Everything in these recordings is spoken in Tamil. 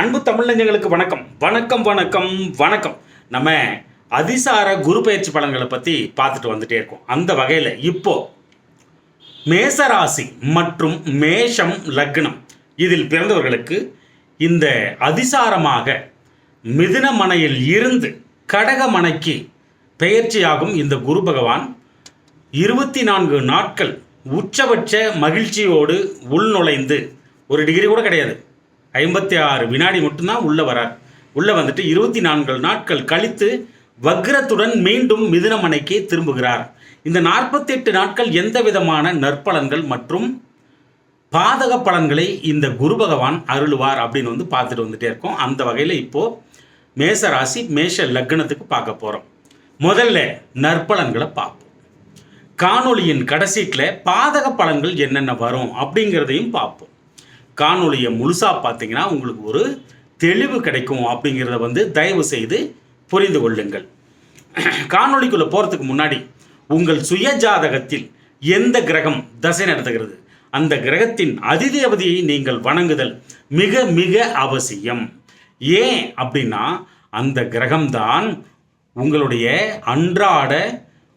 அன்பு தமிழ்நெஞ்சங்களுக்கு வணக்கம். வணக்கம் வணக்கம் வணக்கம். நம்ம அதிசார குரு பயிற்சி பலன்களை பற்றி பார்த்துட்டு வந்துட்டே இருக்கோம். அந்த வகையில் இப்போ மேசராசி மற்றும் மேஷம் லக்னம் இதில் பிறந்தவர்களுக்கு இந்த அதிசாரமாக மிதுனமனையில் இருந்து கடகமனைக்கு பெயர்ச்சியாகும் இந்த குரு பகவான் இருபத்தி நான்கு நாட்கள் உச்சபட்ச மகிழ்ச்சியோடு உள்நுழைந்து ஒரு டிகிரி கூட கிடையாது. ஐம்பத்தி ஆறு வினாடி மட்டும்தான் உள்ளே வரார். உள்ளே வந்துட்டு இருபத்தி நான்கு நாட்கள் கழித்து வக்ரத்துடன் மீண்டும் மிதுனமனைக்கே திரும்புகிறார். இந்த நாற்பத்தெட்டு நாட்கள் எந்த விதமான நற்பலன்கள் மற்றும் பாதக பலன்களை இந்த குரு பகவான் அருளுவார் அப்படின்னு வந்து பார்த்துட்டு வந்துட்டே இருக்கோம். அந்த வகையில் இப்போது மேச ராசி மேஷ லக்னத்துக்கு பார்க்க போகிறோம் முதல்ல நற்பலன்களை பார்ப்போம். காணொளியின் கடைசீட்டில் பாதக பலன்கள் என்னென்ன வரும் அப்படிங்கிறதையும் பார்ப்போம். காணொளியை முழுசாக பார்த்தீங்கன்னா உங்களுக்கு ஒரு தெளிவு கிடைக்கும் அப்படிங்கிறத வந்து தயவு செய்து புரிந்து கொள்ளுங்கள். காணொளிக்குள்ளே போகிறதுக்கு முன்னாடி உங்கள் சுய ஜாதகத்தில் எந்த கிரகம் தசை நடத்துகிறது? அந்த கிரகத்தின் அதிதேவதையை நீங்கள் வணங்குதல் மிக மிக அவசியம். ஏன் அப்படின்னா அந்த கிரகம்தான் உங்களுடைய அன்றாட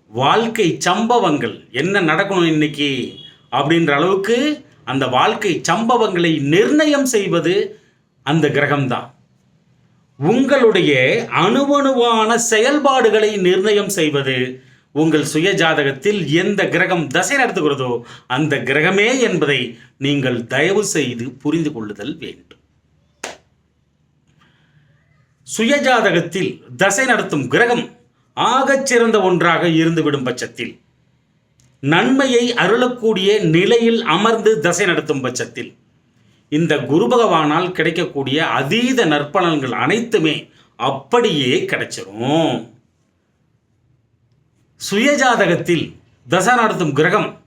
வாழ்க்கை சம்பவங்கள். என்ன நடக்கணும் இன்னைக்கு? அப்படின்ற அளவுக்கு அந்த வாழ்க்கை சம்பவங்களை நிர்ணயம் செய்வது அந்த கிரகம்தான். உங்களுடைய அணுவணுவான செயல்பாடுகளை நிர்ணயம் செய்வது உங்கள் சுய ஜாதகத்தில் எந்த கிரகம் தசை நடத்துகிறதோ அந்த கிரகமே என்பதை நீங்கள் தயவு செய்து புரிந்து கொள்ளுதல் வேண்டும். சுயஜாதகத்தில் தசை நடத்தும் கிரகம் ஆகச் சிறந்த ஒன்றாக இருந்துவிடும் பட்சத்தில் நன்மையை அருளக்கூடிய நிலையில் அமர்ந்து தசை நடத்தும் பட்சத்தில் இந்த குரு பகவானால் கிடைக்கக்கூடிய அதீத நற்பலன்கள் அனைத்துமே அப்படியே கிடைச்சிரும். சுயஜாதகத்தில் தசை நடத்தும் கிரகம்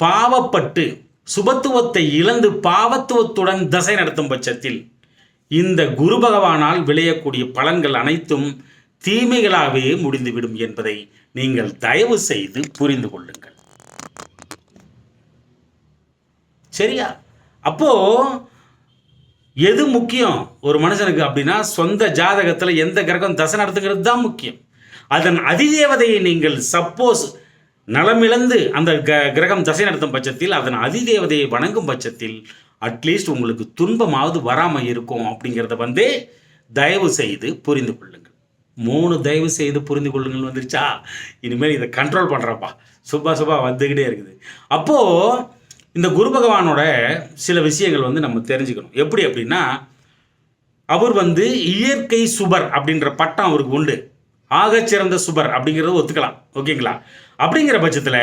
பாவப்பட்டு சுபத்துவத்தை இழந்து பாவத்துவத்துடன் தசை நடத்தும் பட்சத்தில் இந்த குரு பகவானால் விளையக்கூடிய பலன்கள் அனைத்தும் தீமைகளாகவே முடிந்துவிடும் என்பதை நீங்கள் தயவு செய்து புரிந்து கொள்ளுங்கள். சரியா? அப்போ எது முக்கியம் ஒரு மனுஷனுக்கு அப்படின்னா சொந்த ஜாதகத்தில் எந்த கிரகம் தசை நடத்துகிறது தான் முக்கியம். அதன் அதிதேவதையை நீங்கள் சப்போஸ் நலமிழந்து அந்த க கிரகம் தசை நடத்தும் பட்சத்தில் அதன் அதிதேவதையை வணங்கும் பட்சத்தில் அட்லீஸ்ட் உங்களுக்கு துன்பமாவது வராமல் இருக்கும் அப்படிங்கிறத வந்து தயவு செய்து புரிந்து கொள்ளுங்கள். மூணு தயவு செய்து புரிந்து கொள்ளுங்கள் வந்துருச்சா? இனிமேல் இதை கண்ட்ரோல் பண்ணுறப்பா சுபா சுபா வந்துக்கிட்டே இருக்குது. அப்போது இந்த குரு பகவானோட சில விஷயங்கள் வந்து நம்ம தெரிஞ்சுக்கணும். எப்படி அப்படின்னா அவர் வந்து இயற்கை சுபர் அப்படின்ற பட்டம் அவருக்கு உண்டு. ஆகச்சிறந்த சுபர் அப்படிங்கிறத ஒத்துக்கலாம். ஓகேங்களா? அப்படிங்கிற பட்சத்தில்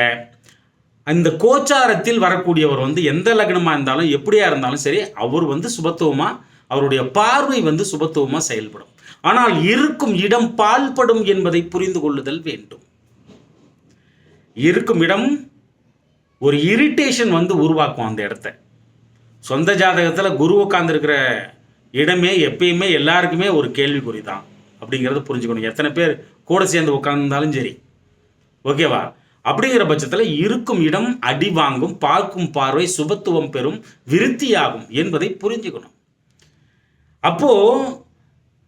இந்த கோச்சாரத்தில் வரக்கூடியவர் வந்து எந்த லக்னமாக இருந்தாலும் எப்படியா இருந்தாலும் சரி அவர் வந்து சுபத்துவமாக அவருடைய பார்வை வந்து சுபத்துவமாக செயல்படும். ஆனால் இருக்கும் இடம் பால்படும் என்பதை புரிந்து கொள்ளுதல் வேண்டும். இருக்கும் இடம் ஒரு இரிட்டேஷன் வந்து உருவாக்கும் அந்த இடத்த. சொந்த ஜாதகத்தில் குரு உட்காந்துருக்கிற இடமே எப்பயுமே எல்லாருக்குமே ஒரு கேள்விக்குறி தான் அப்படிங்கிறத புரிஞ்சுக்கணும். எத்தனை பேர் கூட சேர்ந்து உட்காந்துருந்தாலும் சரி. ஓகேவா? அப்படிங்கிற பட்சத்தில் இருக்கும் இடம் அடி வாங்கும் பார்க்கும் பார்வை சுபத்துவம் பெறும் விருத்தியாகும் என்பதை புரிஞ்சுக்கணும். அப்போது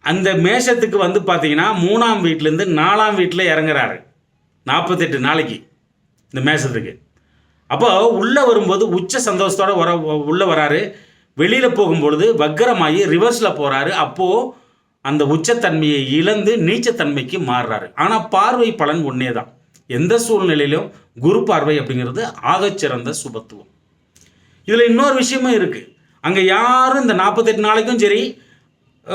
அந்த மேஷத்துக்கு வந்து பார்த்தீங்கன்னா மூணாம் வீட்டிலேருந்து நாலாம் வீட்டில் இறங்குறாரு. நாற்பத்தெட்டு நாளைக்கு இந்த மேஷத்துக்கு. அப்போ உள்ளே வரும்போது உச்ச சந்தோஷத்தோடு வர உள்ளே வராரு. வெளியில் போகும்பொழுது வக்கரமாகி ரிவர்ஸில் போகிறாரு அப்போது அந்த உச்சத்தன்மையை இழந்து நீச்சத்தன்மைக்கு மாறுறாரு. ஆனால் பார்வை பலன் ஒன்றே தான் எந்த சூழ்நிலையிலும் குரு பார்வை அப்படிங்கிறது ஆகச்சிறந்த சுபத்துவம். இதில் இன்னொரு விஷயமும் இருக்குது அங்கே யாரும் இந்த நாற்பத்தெட்டு நாளைக்கும் சரி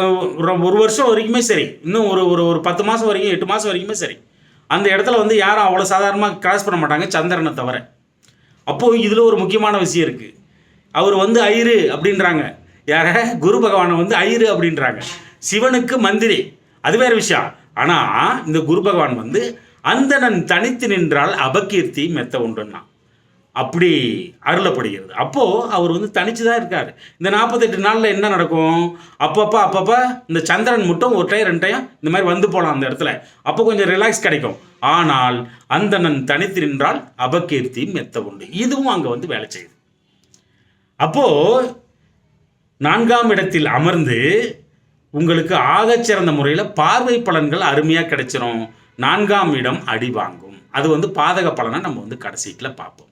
ஒரு- ஒரு வருஷம் வரைக்குமே சரி. இன்னும் ஒரு ஒரு ஒரு பத்து மாதம் வரைக்கும் எட்டு மாதம் வரைக்குமே சரி. அந்த இடத்துல வந்து யாரும் அவ்வளோ சாதாரணமாக கிராஸ் பண்ண மாட்டாங்க சந்திரனை தவிர. அப்போது இதில் ஒரு முக்கியமான விஷயம் இருக்குது அவர் வந்து ஐரு அப்படின்றாங்க. யார? குரு பகவானை வந்து ஐரு அப்படின்றாங்க. சிவனுக்கு மந்திரி. அது வேறு விஷயம். ஆனால் இந்த குரு பகவான் வந்து அந்தணன் தனித்து நின்றால் அபகீர்த்தி மெத்த உண்டுன்னா. அப்படி அருளப்படுகிறது. அப்போது அவர் வந்து தனிச்சு தான் இருக்கார். இந்த நாற்பத்தெட்டு நாளில் என்ன நடக்கும்? அப்பப்போ அப்பப்போ இந்த சந்திரன் மட்டும் ஒரு டைம் ரெண்டு டைம் இந்த மாதிரி வந்து போகலாம் அந்த இடத்துல. அப்போ கொஞ்சம் ரிலாக்ஸ் கிடைக்கும். ஆனால் அந்தணன் தனித்து நின்றால் அபகீர்த்தி மெத்த உண்டு. இதுவும் அங்கே வந்து வேலை செய்யுது. அப்போது நான்காம் இடத்தில் அமர்ந்து உங்களுக்கு ஆகச்சிறந்த முறையில் பார்வை பலன்கள் அருமையாக கிடைச்சிரும். நான்காம் இடம் அடி வாங்கும். அது வந்து பாதக பலனை நம்ம வந்து கடைசியில் பார்ப்போம்.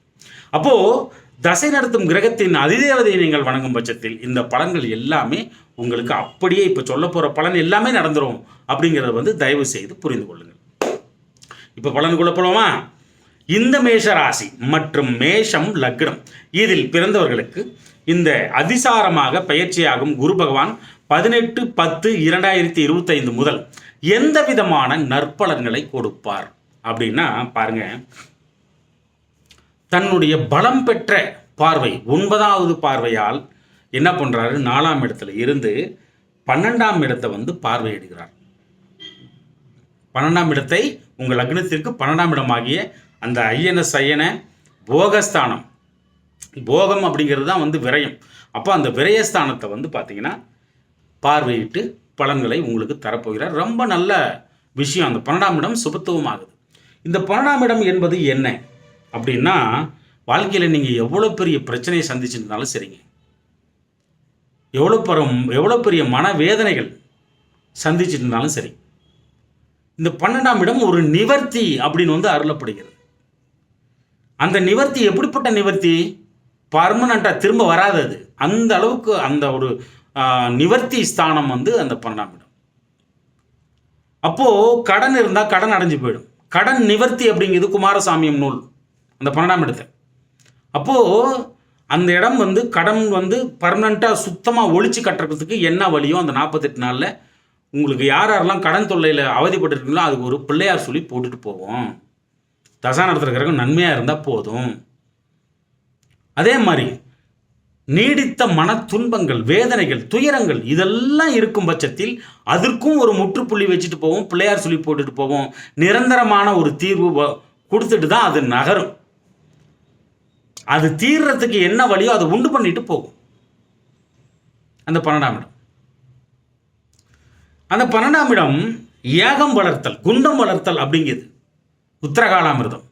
அப்போது தசை நடத்தும் கிரகத்தின் அதிதேவதையை நீங்கள் வணங்கும் பட்சத்தில் இந்த பலன்கள் எல்லாமே உங்களுக்கு அப்படியே இப்போ சொல்ல போகிற பலன் எல்லாமே நடந்துடும் அப்படிங்கிறத வந்து தயவு செய்து புரிந்து கொள்ளுங்கள். இப்போ பலனுக்குள்ள போலாமா இந்த மேஷ ராசி மற்றும் மேஷம் லக்னம். இதில் பிறந்தவர்களுக்கு இந்த அதிசாரமாக பயிற்சியாகும் குரு பகவான் பதினெட்டு பத்து இரண்டாயிரத்தி இருபத்தைந்து முதல் எந்த விதமான நற்பலன்களை கொடுப்பார்? அப்படின்னா பாருங்க தன்னுடைய பலம் பெற்ற பார்வை ஒன்பதாவது பார்வையால் என்ன பண்ணுறாரு நாலாம் இடத்துல இருந்து பன்னெண்டாம் இடத்தை வந்து பார்வையிடுகிறார். பன்னெண்டாம் இடத்தை உங்கள் லக்னத்திற்கு பன்னெண்டாம் இடமாகிய அந்த ஐயன போகஸ்தானம். போகம் அப்படிங்கிறது தான் வந்து விரயம். அப்போ அந்த விரயஸ்தானத்தை வந்து பார்த்தீங்கன்னா பார்வையிட்டு பலன்களை உங்களுக்கு தரப்போகிறார். ரொம்ப நல்ல விஷயம். அந்த பன்னெண்டாம் இடம் சுபத்துவம் ஆகுது இந்த பன்னெண்டாம் இடம் என்பது என்ன? அப்படின்னா வாழ்க்கையில் நீங்கள் எவ்வளோ பெரிய பிரச்சனையை சந்திச்சிருந்தாலும் சரிங்க. எவ்வளோ பெரும் எவ்வளோ பெரிய மனவேதனைகள் சந்திச்சிட்டு இருந்தாலும் சரி. இந்த பன்னெண்டாம் இடம் ஒரு நிவர்த்தி அப்படின்னு வந்து அருளப்படுகிறது. அந்த நிவர்த்தி எப்படிப்பட்ட நிவர்த்தி? பர்மனண்ட்டாக திரும்ப வராது அது அந்த அளவுக்கு அந்த ஒரு நிவர்த்தி ஸ்தானம் வந்து அந்த பன்னெண்டாம் இடம். அப்போது கடன் இருந்தால் கடன் அடைஞ்சு போயிடும். கடன் நிவர்த்தி அப்படிங்கிறது குமாரசாமியம் நூல். அந்த பன்னெண்டாம் இடத்தை. அப்போது அந்த இடம் வந்து கடன் வந்து பர்மனண்ட்டாக சுத்தமாக ஒழிச்சு கட்டுறதுக்கு என்ன வழியோ அந்த நாற்பத்தெட்டு நாளில் உங்களுக்கு யார் யாரெல்லாம் கடன் தொல்லையில் அவதிப்பட்டுருக்கீங்களோ அதுக்கு ஒரு பிள்ளையார் சொல்லி போட்டுட்டு போவோம். தசா நடத்துகிற கிரகம் நன்மையாக இருந்தால் போதும். அதே மாதிரி நீடித்த மன துன்பங்கள் வேதனைகள் துயரங்கள் இதெல்லாம் இருக்கும் பட்சத்தில் அதற்கும் ஒரு முற்றுப்புள்ளி வச்சுட்டு போவோம் பிள்ளையார் சொல்லி போட்டுட்டு போவோம். நிரந்தரமான ஒரு தீர்வு கொடுத்துட்டு தான் அது நகரும். அது தீர்றதுக்கு என்ன வழியோ அதை உண்டு பண்ணிட்டு போகும். அந்த பன்னெண்டாம் இடம். அந்த பன்னெண்டாம் இடம் ஏகம் வளர்த்தல் குண்டம் வளர்த்தல் அப்படிங்கிறது உத்தரகாலாமிர்தம்.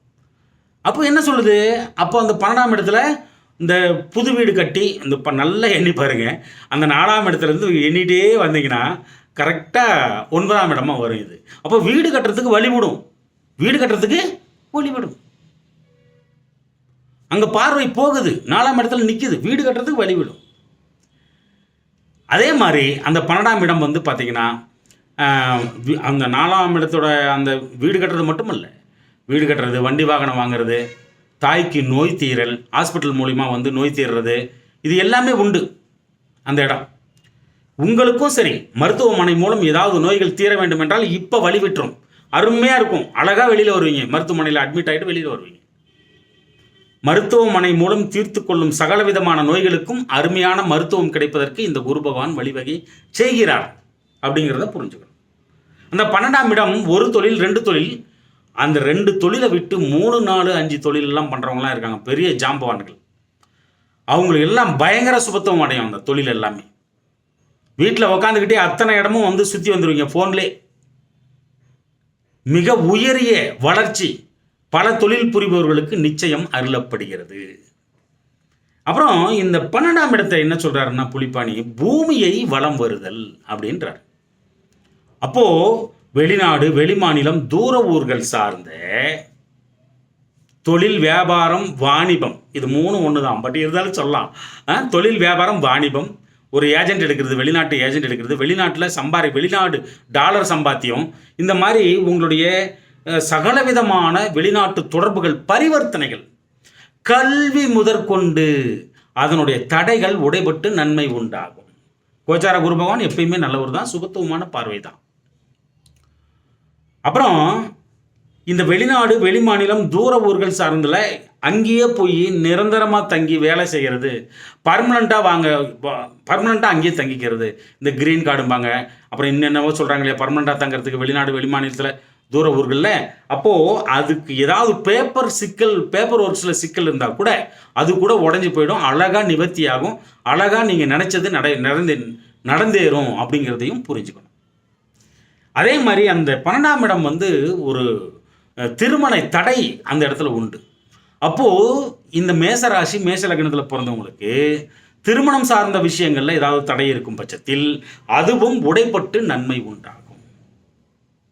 அப்போ என்ன சொல்லுது? அப்போ அந்த பன்னெண்டாம் இடத்துல இந்த புது வீடு கட்டி இந்த இப்போ நல்லா எண்ணி பாருங்க. அந்த நாலாம் இடத்துலேருந்து எண்ணிட்டே வந்தீங்கன்னா கரெக்டாக ஒன்பதாம் இடமாக வரும் இது. அப்போ வீடு கட்டுறதுக்கு வழிவிடும் வீடு கட்டுறதுக்கு வழிவிடும் அங்கே பார்வை போகுது. நாலாம் இடத்துல நிற்கிது வீடு கட்டுறதுக்கு வழிவிடும் அதே மாதிரி அந்த பன்னெண்டாம் இடம் வந்து பார்த்திங்கன்னா அந்த நாலாம் இடத்தோட அந்த வீடு கட்டுறது மட்டும் இல்லை வீடு கட்டுறது வண்டி வாகனம் வாங்குறது தாய்க்கு நோய் தீரல் ஹாஸ்பிட்டல் மூலிமா வந்து நோய் தீர்றது இது எல்லாமே உண்டு அந்த இடம். உங்களுக்கும் சரி மருத்துவமனை மூலம் ஏதாவது நோய்கள் தீர வேண்டும் என்றால் இப்போ வழி விட்டுரும். அருமையாக இருக்கும். அழகாக வெளியில் வருவீங்க. மருத்துவமனையில் அட்மிட் ஆகிட்டு வெளியில் வருவீங்க. மருத்துவமனை மூலம் தீர்த்து கொள்ளும் சகலவிதமான நோய்களுக்கும் அருமையான மருத்துவம் கிடைப்பதற்கு இந்த குரு பகவான் வழிவகை செய்கிறார் அப்படிங்கிறத புரிஞ்சுக்கணும். அந்த பன்னெண்டாம் இடம் ஒரு தொழில் ரெண்டு தொழில். அந்த ரெண்டு தொழிலை விட்டு மூணு நாலு அஞ்சு தொழிலெல்லாம் பண்ணுறவங்களாம் இருக்காங்க பெரிய ஜாம்பவான்கள். அவங்களுக்கு எல்லாம் பயங்கர சுபத்துவம் அடையும் அந்த தொழில் எல்லாமே. வீட்டில் உக்காந்துக்கிட்டே அத்தனை இடமும் வந்து சுற்றி வந்துடுவீங்க ஃபோன்லே மிக உயரிய வளர்ச்சி. பல தொழில் புரிபவர்களுக்கு நிச்சயம் அருளப்படுகிறது. அப்புறம் இந்த பன்னெண்டாம் இடத்தை என்ன சொல்றாருன்னா புலிப்பாணி பூமியை வலம் வருதல் அப்படின்றார். அப்போ வெளிநாடு வெளிமாநிலம் தூர ஊர்கள் சார்ந்த தொழில் வியாபாரம் வாணிபம் இது மூணு ஒன்று தான் பட் இருந்தாலும் சொல்லலாம். தொழில் வியாபாரம் வாணிபம் ஒரு ஏஜென்ட் எடுக்கிறது வெளிநாட்டு ஏஜென்ட் எடுக்கிறது வெளிநாட்டில் சம்பாரி வெளிநாடு டாலர் சம்பாத்தியம் இந்த மாதிரி உங்களுடைய சகலவிதமான வெளிநாட்டு தொடர்புகள் பரிவர்த்தனைகள் கல்வி முதற்கொண்டு அதனுடைய தடைகள் உடைபட்டு நன்மை உண்டாகும். கோச்சார குரு பகவான் எப்பயுமே நல்லவர் தான் சுபத்துவமான பார்வை தான். அப்புறம் இந்த வெளிநாடு வெளிமாநிலம் தூர ஊர்கள் சார்ந்தில் அங்கேயே போய் நிரந்தரமாக தங்கி வேலை செய்கிறது பர்மனண்ட்டாக வாங்க பர்மனண்ட்டாக அங்கேயே தங்கிக்கிறது. இந்த க்ரீன் கார்டும்பாங்க அப்புறம் என்னென்னவோ சொல்கிறாங்க இல்லையா பர்மனண்ட்டாக தங்கிறதுக்கு வெளிநாடு வெளிமாநிலத்தில் தூர ஊர்களில். அப்போது அதுக்கு ஏதாவது பேப்பர் சிக்கல் பேப்பர் ஒர்க்ஸில் சிக்கல் இருந்தால் கூட அது கூட உடஞ்சி போயிடும். அழகாக நிவர்த்தியாகும். அழகாக நீங்கள் நினச்சது நட நடந்தே நடந்தேறும் அப்படிங்கிறதையும் புரிஞ்சுக்கணும். அதே மாதிரி அந்த பன்னெண்டாம் இடம் வந்து ஒரு திருமண தடை அந்த இடத்துல உண்டு. அப்போது இந்த மேசராசி மேச லக்னத்தில் பிறந்தவங்களுக்கு திருமணம் சார்ந்த விஷயங்களில் ஏதாவது தடை இருக்கும் பட்சத்தில் அதுவும் உடைப்பட்டு நன்மை உண்டாகும்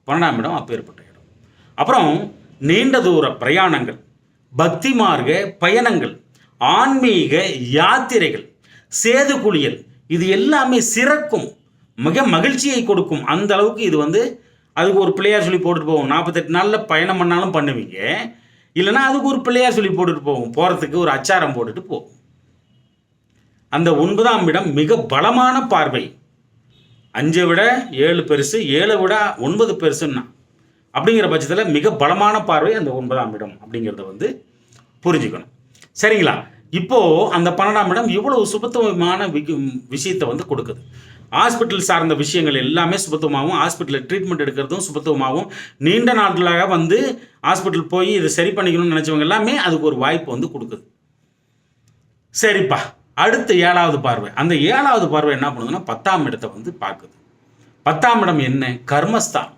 பன்னெண்டாம் இடம் அப்பேற்பட்ட இடம். அப்புறம் நீண்ட தூர பிரயாணங்கள் பக்தி மார்க்க பயணங்கள் ஆன்மீக யாத்திரைகள் சேது குளியல் இது எல்லாமே சிறக்கும் மிக மகிழ்ச்சியை கொடுக்கும். அந்த அளவுக்கு இது வந்து அதுக்கு ஒரு பிள்ளையார் சொல்லி போட்டுட்டு போவோம். நாற்பத்தெட்டு நாளில் பயணம் பண்ணாலும் பண்ணுவீங்க. இல்லைன்னா அதுக்கு ஒரு பிள்ளையார் சொல்லி போட்டுட்டு போவோம். போகிறதுக்கு ஒரு அச்சாரம் போட்டுட்டு போவோம். அந்த ஒன்பதாம் இடம் மிக பலமான பார்வை. அஞ்சை விட ஏழு பெருசு ஏழை விட ஒன்பது பெருசுன்னா அப்படிங்கிற பட்சத்தில் மிக பலமான பார்வை அந்த ஒன்பதாம் இடம் அப்படிங்கிறத வந்து புரிஞ்சுக்கணும். சரிங்களா? இப்போ அந்த பன்னெண்டாம் இடம் இவ்வளவு சுபத்துவமான விஷயத்தை வந்து கொடுக்குது. ஹாஸ்பிட்டல் சார்ந்த விஷயங்கள் எல்லாமே சுபத்துவமாகவும் ஹாஸ்பிட்டலில் ட்ரீட்மெண்ட் எடுக்கிறதும் சுபத்துவமாகவும் நீண்ட நாட்களாக வந்து ஹாஸ்பிட்டல் போய் இதை சரி பண்ணிக்கணும்னு நினச்சவங்க எல்லாமே அதுக்கு ஒரு வாய்ப்பு வந்து கொடுக்குது. சரிப்பா. அடுத்து ஏழாவது பார்வை. அந்த ஏழாவது பார்வை என்ன பண்ணுதுன்னா பத்தாம் இடத்தை வந்து பார்க்குது. பத்தாம் இடம் என்ன? கர்மஸ்தானம்.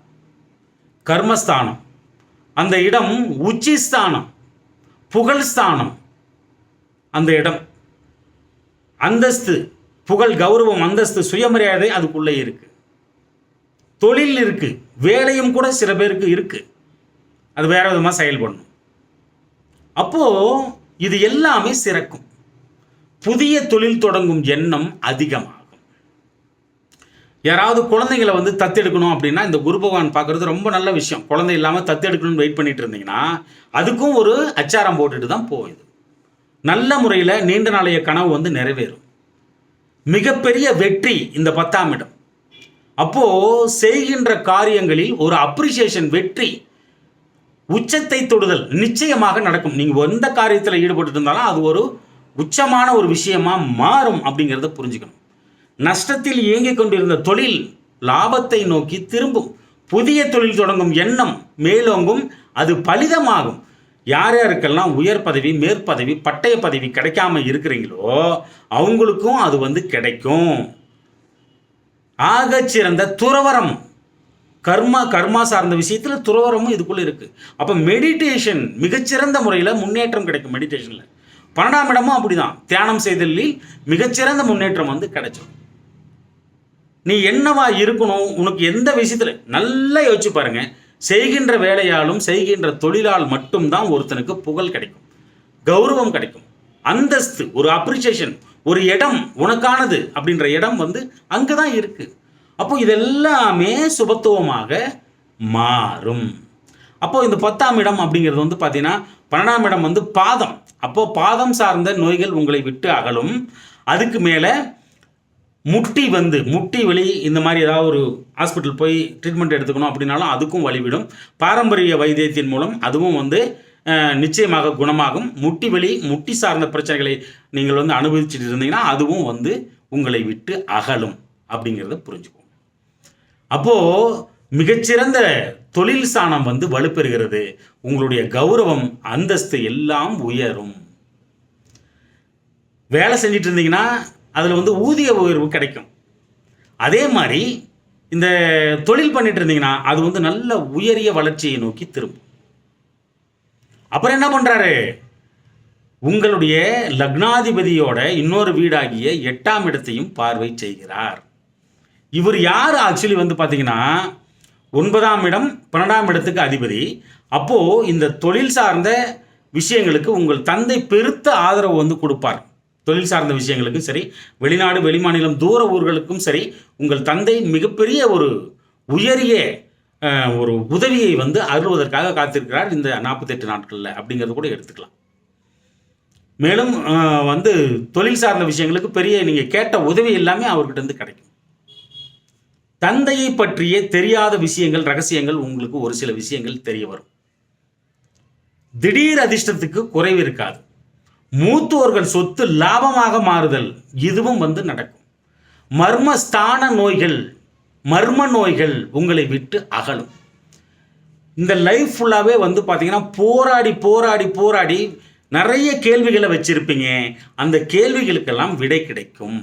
கர்மஸ்தானம். அந்த இடம் உச்சிஸ்தானம். புகழ்ஸ்தானம். அந்த இடம். அந்தஸ்து. புகழ் கௌரவம் அந்தஸ்து சுயமரியாதை அதுக்குள்ளே இருக்குது தொழில் இருக்குது வேலையும் கூட சில பேருக்கு இருக்குது அது வேற விதமாக செயல்படணும். அப்போது இது எல்லாமே சிறக்கும். புதிய தொழில் தொடங்கும் எண்ணம் அதிகமாகும். யாராவது குழந்தைங்களை வந்து தத்தெடுக்கணும் அப்படின்னா இந்த குரு பகவான் பார்க்கறது ரொம்ப நல்ல விஷயம். குழந்தை இல்லாமல் தத்தெடுக்கணும்னு வெயிட் பண்ணிட்டு இருந்தீங்கன்னா அதுக்கும் ஒரு அச்சாரம் போட்டுட்டு தான் போகுது. நல்ல முறையில் நீண்ட நாளைய கனவு வந்து நிறைவேறும். மிகப்பெரிய வெற்றி இந்த பத்தாம் இடம். அப்போது செய்கின்ற காரியங்களில் ஒரு அப்ரிசியேஷன் வெற்றி உச்சத்தை தொடுதல் நிச்சயமாக நடக்கும். நீங்கள் எந்த காரியத்தில் ஈடுபட்டு இருந்தாலும் அது ஒரு உச்சமான ஒரு விஷயமா மாறும் அப்படிங்கிறத புரிஞ்சுக்கணும். நஷ்டத்தில் இயங்கிக் கொண்டிருந்த தொழில் லாபத்தை நோக்கி திரும்பும். புதிய தொழில் தொடங்கும் எண்ணம் மேலோங்கும். அது பலிதமாகும். யார் யாருக்கெல்லாம் உயர் பதவி மேற்பதவி பட்டய பதவி கிடைக்காம இருக்கிறீங்களோ அவங்களுக்கும் அது வந்து கிடைக்கும். ஆகச் சிறந்த துறவரம் கர்மா கர்மா சார்ந்த விஷயத்தில் துறவரமும் இதுக்குள்ளே இருக்குது அப்போ மெடிடேஷன் மிகச்சிறந்த முறையில் முன்னேற்றம் கிடைக்கும் மெடிடேஷனில் பன்னெண்டாம் இடமும் அப்படிதான். தியானம் செய்தலில் மிகச்சிறந்த முன்னேற்றம் வந்து கிடைச்சிடும் நீ என்னவா இருக்கணும்? உனக்கு எந்த விஷயத்தில்? நல்லா யோசிச்சு பாருங்க. செய்கின்ற வேலையாலும் செய்கின்ற தொழிலால் மட்டும்தான் ஒருத்தனுக்கு புகழ் கிடைக்கும். கௌரவம் கிடைக்கும். அந்தஸ்து ஒரு அப்ரிசியேஷன் ஒரு இடம் உனக்கானது அப்படின்ற இடம் வந்து அங்கே தான் இருக்கு. அப்போ இதெல்லாமே சுபத்துவமாக மாறும். அப்போ இந்த பத்தாம் இடம் அப்படிங்கிறது வந்து பார்த்தீங்கன்னா பன்னெண்டாம் இடம் வந்து பாதம். அப்போ பாதம் சார்ந்த நோய்கள் உங்களை விட்டு அகலும். அதுக்கு மேலே முட்டி வந்து முட்டி வலி இந்த மாதிரி ஏதாவது ஒரு ஹாஸ்பிட்டல் போய் ட்ரீட்மெண்ட் எடுத்துக்கணும் அப்படின்னாலும் அதுக்கும் வழிவிடும். பாரம்பரிய வைத்தியத்தின் மூலம் அதுவும் வந்து நிச்சயமாக குணமாகும். முட்டி வலி முட்டி சார்ந்த பிரச்சனைகளை நீங்கள் வந்து அனுபவிச்சுட்டு இருந்தீங்கன்னா அதுவும் வந்து உங்களை விட்டு அகலும். அப்படிங்கிறத புரிஞ்சுக்கோங்க அப்போது மிகச்சிறந்த தொழில் சாணம் வந்து வலுப்பெறுகிறது. உங்களுடைய கௌரவம் அந்தஸ்து எல்லாம் உயரும். வேலை செஞ்சிட்டு இருந்தீங்கன்னா அதில் வந்து ஊதிய உயர்வு கிடைக்கும். அதே மாதிரி இந்த தொழில் பண்ணிட்டு இருந்தீங்கன்னா அது வந்து நல்ல உயரிய வளர்ச்சியை நோக்கி திரும்பும். அப்புறம் என்ன பண்ணுறாரு உங்களுடைய லக்னாதிபதியோட இன்னொரு வீடாகிய எட்டாம் இடத்தையும் பார்வை செய்கிறார். இவர் யார்? ஆக்சுவலி வந்து பார்த்தீங்கன்னா ஒன்பதாம் இடம் பன்னெண்டாம் இடத்துக்கு அதிபதி. அப்போது இந்த தொழில் சார்ந்த விஷயங்களுக்கு உங்கள் தந்தை பெருத்த ஆதரவு வந்து கொடுப்பார். தொழில் சார்ந்த விஷயங்களுக்கும் சரி வெளிநாடு வெளிமாநிலம் தூர ஊர்களுக்கும் சரி உங்கள் தந்தை மிகப்பெரிய ஒரு உயரிய ஒரு உதவியை வந்து அருள்வதற்காக காத்திருக்கிறார் இந்த நாற்பத்தெட்டு நாட்களில். அப்படிங்கிறது கூட எடுத்துக்கலாம். மேலும் வந்து தொழில் சார்ந்த விஷயங்களுக்கு பெரிய நீங்கள் கேட்ட உதவி எல்லாமே அவர்கிட்ட இருந்து கிடைக்கும். தந்தையை பற்றிய தெரியாத விஷயங்கள் ரகசியங்கள் உங்களுக்கு ஒரு சில விஷயங்கள் தெரிய வரும். திடீர் அதிர்ஷ்டத்துக்கு குறைவு இருக்காது. மூத்தோர்கள் சொத்து லாபமாக மாறுதல் இதுவும் வந்து நடக்கும். மர்மஸ்தான நோய்கள் மர்ம நோய்கள் உங்களை விட்டு அகலும். இந்த லைஃப் ஃபுல்லாகவே வந்து பார்த்தீங்கன்னா போராடி போராடி போராடி நிறைய கேள்விகளை வச்சுருப்பீங்க. அந்த கேள்விகளுக்கெல்லாம் விடை கிடைக்கும்.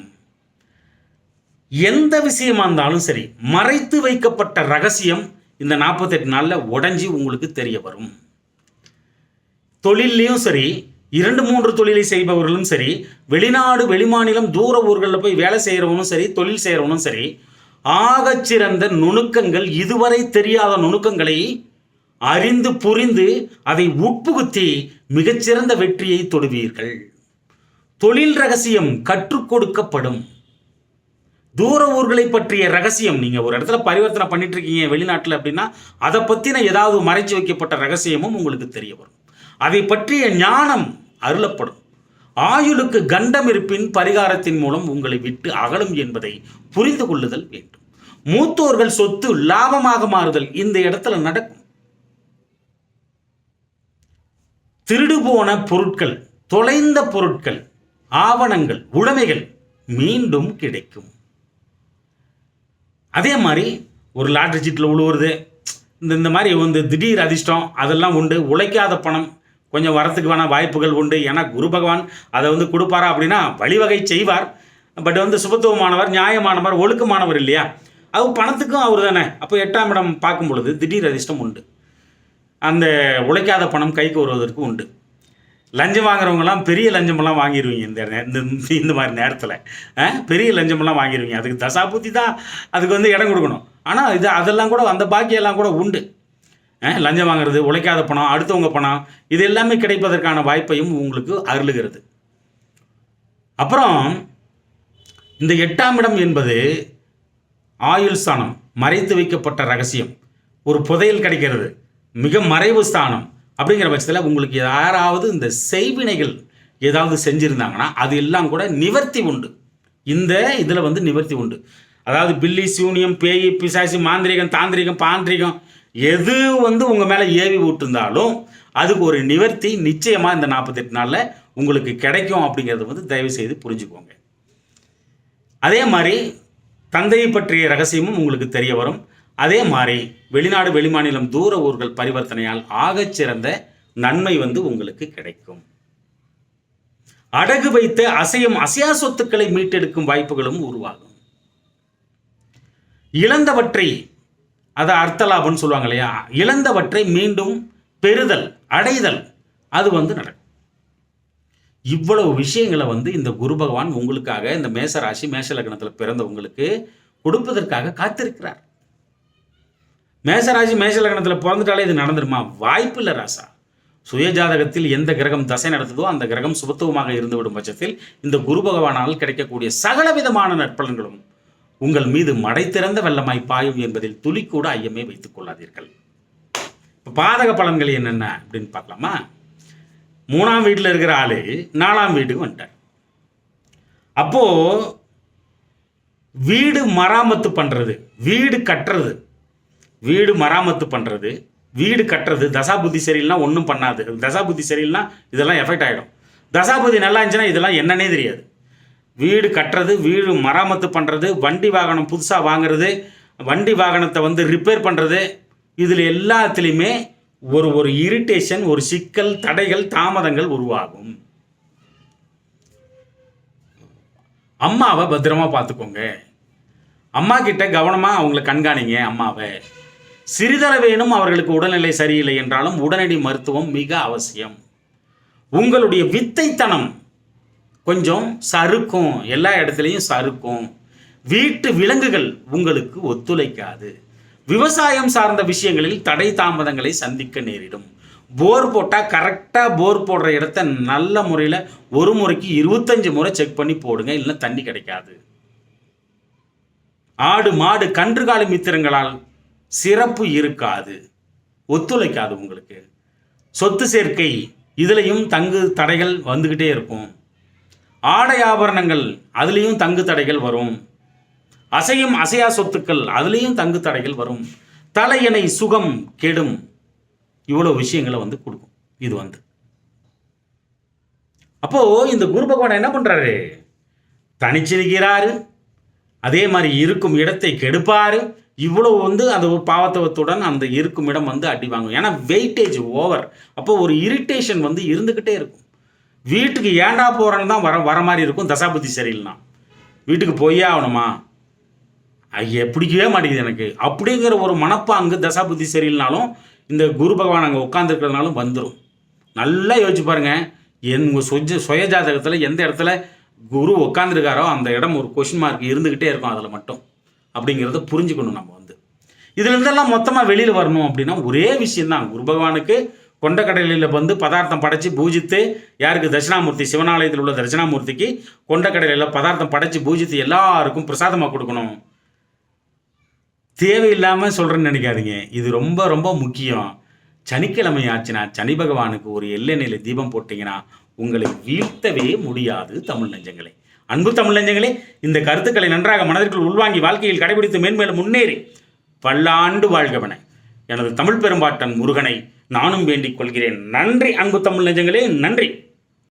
எந்த விஷயமா இருந்தாலும் சரி மறைத்து வைக்கப்பட்ட ரகசியம் இந்த நாற்பத்தெட்டு நாளில் உடஞ்சி உங்களுக்கு தெரிய வரும். தொழில்லையும் சரி இரண்டு மூன்று தொழிலை செய்பவர்களும் சரி வெளிநாடு வெளிமாநிலம் தூர ஊர்களில் போய் வேலை செய்கிறவனும் சரி தொழில் செய்கிறவனும் சரி ஆகச்சிறந்த நுணுக்கங்கள் இதுவரை தெரியாத நுணுக்கங்களை அறிந்து புரிந்து அதை உட்புகுத்தி மிகச்சிறந்த வெற்றியை தொடுவீர்கள். தொழில் ரகசியம் கற்றுக் கொடுக்கப்படும். தூர ஊர்களை பற்றிய ரகசியம். நீங்கள் ஒரு இடத்துல பரிவர்த்தனை பண்ணிட்டு இருக்கீங்க வெளிநாட்டில் அப்படின்னா அதை பற்றின ஏதாவது மறைச்சு வைக்கப்பட்ட ரகசியமும் உங்களுக்கு தெரிய வரும். அதை பற்றிய ஞானம் அருளப்படும். ஆயுளுக்கு கண்டம் இருப்பின் பரிகாரத்தின் மூலம் உங்களை விட்டு அகலும் என்பதை புரிந்து கொள்ளுதல் வேண்டும். மூத்தோர்கள் சொத்து லாபமாக மாறுதல் இந்த இடத்துல நடக்கும். திருடு போன பொருட்கள் தொலைந்த பொருட்கள் ஆவணங்கள் உடைமைகள் மீண்டும் கிடைக்கும். அதே மாதிரி ஒரு லாட்ரி சீட்டில் உழுவுறது இந்த இந்த மாதிரி வந்து திடீர் அதிர்ஷ்டம் அதெல்லாம் உண்டு. உழைக்காத பணம் கொஞ்சம் வரத்துக்கு வேணால் வாய்ப்புகள் உண்டு. ஏன்னா குரு பகவான் அதை வந்து கொடுப்பாரா அப்படின்னா வழிவகை செய்வார். பட் வந்து சுபத்துவமானவர் நியாயமானவர் ஒழுக்கமானவர் இல்லையா? அது பணத்துக்கும் அவர் தானே. அப்போ எட்டாம் இடம் பார்க்கும் பொழுது திடீர் அதிர்ஷ்டம் உண்டு. அந்த உழைக்காத பணம் கைக்கு வருவதற்கு உண்டு. லஞ்சம் வாங்குறவங்கலாம் பெரிய லஞ்சமெல்லாம் வாங்கிடுவீங்க இந்த இந்த இந்த மாதிரி நேரத்தில். பெரிய லஞ்சமெல்லாம் வாங்கிடுவீங்க அதுக்கு தசாபூத்தி தான் அதுக்கு வந்து இடம் கொடுக்கணும். ஆனால் இது அதெல்லாம் கூட அந்த பாக்கியெல்லாம் கூட உண்டு. லஞ்சம் வாங்குறது உழைக்காத பணம் அடுத்தவங்க பணம் இது எல்லாமே கிடைப்பதற்கான வாய்ப்பையும் உங்களுக்கு அருளுகிறது. அப்புறம் இந்த எட்டாம் இடம் என்பது ஆயுள் ஸ்தானம் மறைத்து வைக்கப்பட்ட ரகசியம். ஒரு புதையல் கிடைக்கிறது. மிக மறைவு ஸ்தானம். அப்படிங்கிற பட்சத்தில் உங்களுக்கு யாராவது இந்த செய்வினைகள் ஏதாவது செஞ்சுருந்தாங்கன்னா அது எல்லாம் கூட நிவர்த்தி உண்டு. இந்த இதில் வந்து நிவர்த்தி உண்டு. அதாவது பில்லி சூனியம் பேய் பிசாசி மாந்திரிகம் தாந்திரிகம் பாந்திரிகம் எது வந்து உங்கள் மேலே ஏவி விட்டுருந்தாலும் அதுக்கு ஒரு நிவர்த்தி நிச்சயமாக இந்த நாற்பத்தெட்டு நாளில் உங்களுக்கு கிடைக்கும் அப்படிங்கிறத வந்து தயவு செய்து புரிஞ்சுக்கோங்க. அதே மாதிரி தந்தையை பற்றிய ரகசியமும் உங்களுக்கு தெரிய வரும். அதே மாதிரி வெளிநாடு வெளிமாநிலம் தூர ஊர்கள் பரிவர்த்தனையால் ஆகச்சிறந்த நன்மை வந்து உங்களுக்கு கிடைக்கும். அடகு வைத்த அசையும் அசையா சொத்துக்களை மீட்டெடுக்கும் வாய்ப்புகளும் உருவாகும். இழந்தவற்றை அதை அர்த்தலாபம்னு சொல்லுவாங்க இல்லையா? இழந்தவற்றை மீண்டும் பெறுதல் அடைதல் அது வந்து நடக்கும். இவ்வளவு விஷயங்களை வந்து இந்த குரு பகவான் உங்களுக்காக இந்த மேச ராசி மேஷ லக்னத்தில் பிறந்தவங்களுக்கு கொடுப்பதற்காக காத்திருக்கிறார். மேசராசி மேஷ லக்னத்தில் பிறந்துட்டாலே இது நடந்துருமா? வாய்ப்பு இல்லை ராசா. சுயஜாதகத்தில் எந்த கிரகம் தசை நடத்துதோ அந்த கிரகம் சுபத்துவமாக இருந்துவிடும் பட்சத்தில் இந்த குரு பகவானால் கிடைக்கக்கூடிய சகல விதமான நற்பலன்களும் உங்கள் மீது மடை திறந்த வெள்ளமாய் பாயும் என்பதில் துளி கூட ஐயமே வைத்துக் கொள்ளாதீர்கள். இப்போ பாதக பலன்கள் என்னென்ன அப்படின்னு பார்க்கலாமா? மூணாம் வீட்டில் இருக்கிற ஆளு நாலாம் வீட்டுக்கு வந்துட்டார். அப்போது வீடு மராமத்து பண்ணுறது வீடு கட்டுறது வீடு மராமத்து பண்ணுறது வீடு கட்டுறது தசாபுத்தி சரியில்லைனா ஒன்றும் பண்ணாது. தசாபுத்தி சரியில்லைனா இதெல்லாம் எஃபெக்ட் ஆகிடும் தசாபுத்தி நல்லா இருந்துச்சுன்னா இதெல்லாம் என்னன்னே தெரியாது. வீடு கட்டுறது வீடு மராமத்து பண்ணுறது வண்டி வாகனம் புதுசாக வாங்குறது வண்டி வாகனத்தை வந்து ரிப்பேர் பண்ணுறது இதில் எல்லாத்துலேயுமே ஒரு ஒரு இரிட்டேஷன் ஒரு சிக்கல் தடைகள் தாமதங்கள் உருவாகும். அம்மாவை பத்திரமா பார்த்துக்கோங்க. அம்மா கிட்ட கவனமாக அவங்கள கண்காணிங்க அம்மாவை. சிறிதளவேனும் அவர்களுக்கு உடல்நிலை சரியில்லை என்றாலும் உடனடி மருத்துவம் மிக அவசியம். உங்களுடைய வித்தைத்தனம் கொஞ்சம் சறுக்கும். எல்லா இடத்துலையும் சறுக்கும். வீட்டு விலங்குகள் உங்களுக்கு ஒத்துழைக்காது. விவசாயம் சார்ந்த விஷயங்களில் தடை தாமதங்களை சந்திக்க நேரிடும். போர் போட்டால் கரெக்டாக போர் போடுற இடத்த நல்ல முறையில் ஒரு முறைக்கு இருபத்தஞ்சு முறை செக் பண்ணி போடுங்க இல்லைன்னா தண்ணி கிடைக்காது. ஆடு மாடு கன்றுகாலி மித்திரங்களால் சிறப்பு இருக்காது ஒத்துழைக்காது உங்களுக்கு. சொத்து சேர்க்கை இதுலேயும் தங்கு தடைகள் வந்துக்கிட்டே இருக்கும். ஆடை ஆபரணங்கள் அதுலேயும் தங்கு தடைகள் வரும். அசையும் அசையா சொத்துக்கள் அதுலேயும் தங்கு தடைகள் வரும். தலையணை சுகம் கெடும். இவ்வளோ விஷயங்களை வந்து கொடுக்கும். இது வந்து. அப்போது இந்த குரு பகவான் என்ன பண்ணுறாரு தனிச்சிருக்கிறாரு. அதே மாதிரி இருக்கும் இடத்தை கெடுப்பாரு. இவ்வளவு வந்து அந்த பாவத்தவத்துடன் அந்த இருக்கும் இடம் வந்து அடி வாங்கும். ஏன்னா வெயிட்டேஜ் ஓவர் அப்போ ஒரு இரிட்டேஷன் வந்து இருந்துக்கிட்டே இருக்கும். வீட்டுக்கு ஏண்டா போகிறேன்னு தான் வர வர மாதிரி இருக்கும். தசாபுத்தி சரியில்லைனா. வீட்டுக்கு போயே ஆகணுமா? ஐயே பிடிக்கவே மாட்டேங்குது எனக்கு. அப்படிங்கிற ஒரு மனப்பாங்கு தசாபுத்தி சரியில்லைனாலும் இந்த குரு பகவான் அங்கே உட்காந்துருக்கிறதுனாலும் வந்துடும் நல்லா யோசிச்சு பாருங்க. என் உங்கள் சுஜ சுய ஜாதகத்தில் எந்த இடத்துல குரு உட்காந்துருக்காரோ அந்த இடம் ஒரு கொஷின் மார்க் இருந்துக்கிட்டே இருக்கும் அதில் மட்டும். அப்படிங்கிறத புரிஞ்சுக்கணும் நம்ம வந்து. இதுலேருந்தெல்லாம் மொத்தமாக வெளியில் வரணும் அப்படின்னா ஒரே விஷயந்தான். குரு பகவானுக்கு கொண்டக்கடலையில் வந்து பதார்த்தம் படைச்சு பூஜித்து யாருக்கு தட்சிணாமூர்த்தி சிவனாலயத்தில் உள்ள தட்சிணாமூர்த்திக்கு கொண்டக்கடலையில் பதார்த்தம் படைச்சு பூஜித்து எல்லாருக்கும் பிரசாதமாக கொடுக்கணும். தேவையில்லாமல் சொல்கிறேன்னு நினைக்காதீங்க. இது ரொம்ப ரொம்ப முக்கியம். சனிக்கிழமை ஆச்சுன்னா சனி பகவானுக்கு ஒரு எள்ளெண்ணெயில் தீபம் போட்டிங்கன்னா உங்களை வீழ்த்தவே முடியாது தமிழ் நெஞ்சங்களை. அன்பு தமிழஞ்சங்களே இந்த கருத்துக்களை நன்றாக மனதிற்குள் உள்வாங்கி வாழ்க்கையில் கடைபிடித்து மேன்மேலும் முன்னேறி பல்லாண்டு வாழ்கவன. எனது தமிழ் பெரும்பாட்டன் முருகனை நானும் வேண்டிக் கொள்கிறேன். நன்றி அன்பு தமிழ் நெஞ்சங்களே நன்றி.